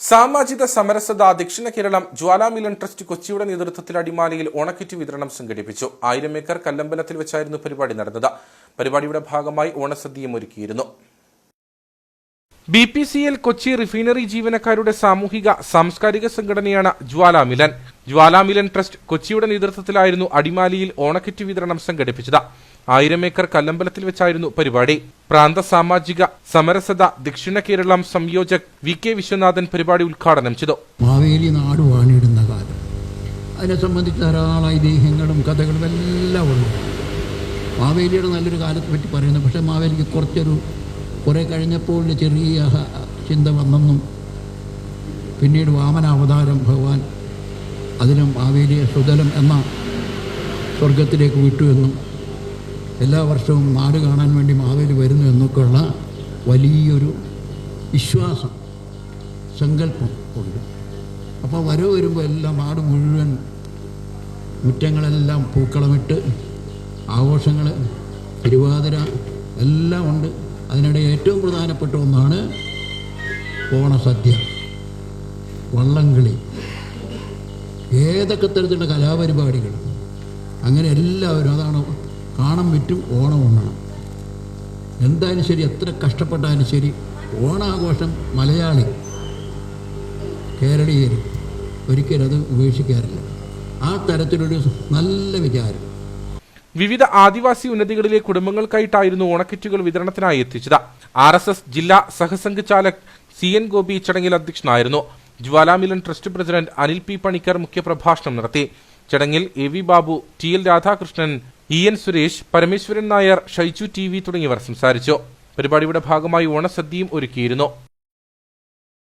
സാമാജിക സമരസത ദക്ഷിണ കേരളം ജ്വാലാമിലൻ ട്രസ്റ്റ് കൊച്ചിയുടെ നേതൃത്വത്തിൽ അടിമാലിയിൽ ഓണക്കിറ്റ് വിതരണം സംഘടിപ്പിച്ചു. ആയിരം ഏക്കർ കല്ലമ്പലത്തിൽ വെച്ചായിരുന്നു പരിപാടി നടന്നത്. പരിപാടിയുടെ ഭാഗമായി ഓണസദ്യയും ഒരുക്കിയിരുന്നു. B P C L Kochi refinery ജീവനക്കാരുടെ സാമൂഹിക സാംസ്കാരിക സംഘടനയാണ് ജ്വാലാമിലൻ. ജ്വാലാമിലൻ ട്രസ്റ്റ് കൊച്ചിയുടെ നേതൃത്വത്തിലായിരുന്നു അടിമാലിയിൽ ഓണക്കിറ്റ് വിതരണം സംഘടിപ്പിച്ചത്. ആയിരം ഏക്കർ കല്ലമ്പലത്തിൽ വെച്ചായിരുന്നു പരിപാടി. പ്രാന്ത സാമാജിക സമരസത ദക്ഷിണ കേരളം സംയോജക് വി കെ വിശ്വനാഥൻ പരിപാടി ഉദ്ഘാടനം ചെയ്തു. മാവേലി നാട് വാണിടുന്ന കാലം. അതിനെ സംബന്ധിച്ച് ധാരാളം ഐതിഹ്യങ്ങളും കഥകളും എല്ലാം ഉണ്ട്. മാവേലിയുടെ നല്ലൊരു കാലത്തെ പറ്റി പറയുന്നു. പക്ഷേ മാവേലിക്ക് കുറച്ചൊരു കുറേ കഴിഞ്ഞപ്പോൾ ചെറിയ ചിന്ത വന്നെന്നും പിന്നീട് വാമന അവതാരം ഭഗവാൻ അതിനും മാവേലിയെ സുതലം എന്ന സ്വർഗത്തിലേക്ക് വിട്ടു എന്നും എല്ലാ വർഷവും നാട് കാണാൻ വേണ്ടി മാവേലി വരുന്നു എന്നൊക്കെയുള്ള വലിയൊരു വിശ്വാസം സങ്കല്പം ഉണ്ട്. അപ്പോൾ വരവ് വരുമ്പോൾ എല്ലാം നാട് മുഴുവൻ മുറ്റങ്ങളെല്ലാം പൂക്കളമിട്ട് ആഘോഷങ്ങൾ തിരുവാതിര എല്ലാം ഉണ്ട്. അതിനിടെ ഏറ്റവും പ്രധാനപ്പെട്ട ഒന്നാണ് ഓണസദ്യ വള്ളംകളി. ഏതൊക്കെ തരത്തിലുള്ള കലാപരിപാടികൾ? അങ്ങനെ എല്ലാവരും അതാണ് കാണം വിറ്റും ഓണം ഉണ്ണണം. എന്തായാലും ശരി എത്ര കഷ്ടപ്പെട്ടാലും ശരി ഓണാഘോഷം മലയാളി കേരളീയർ ഒരിക്കലും അത് ഉപേക്ഷിക്കാറില്ല. ആ തരത്തിലൊരു നല്ല വിചാരം. വിവിധ ആദിവാസി ഉന്നതികളിലെ കുടുംബങ്ങൾക്കായിട്ടായിരുന്നു ഓണക്കിറ്റുകൾ വിതരണത്തിനായി എത്തിച്ചത്. ആർ ജില്ലാ സഹസംഘചാലക് സി എൻ ഗോപി ചടങ്ങിൽ അധ്യക്ഷനായിരുന്നു. Jwalamilan trust president Anil P Panicker മുഖ്യപ്രഭാഷണം നടത്തി. ചടങ്ങിൽ A V Babu T L Radhakrishnan E N Suresh Parameswaran Nair Shaiju T V തുടങ്ങിയവർ സംസാരിച്ചു. പരിപാടിയുടെ ഭാഗമായി ഓണസദ്യയും ഒരുക്കിയിരുന്നു.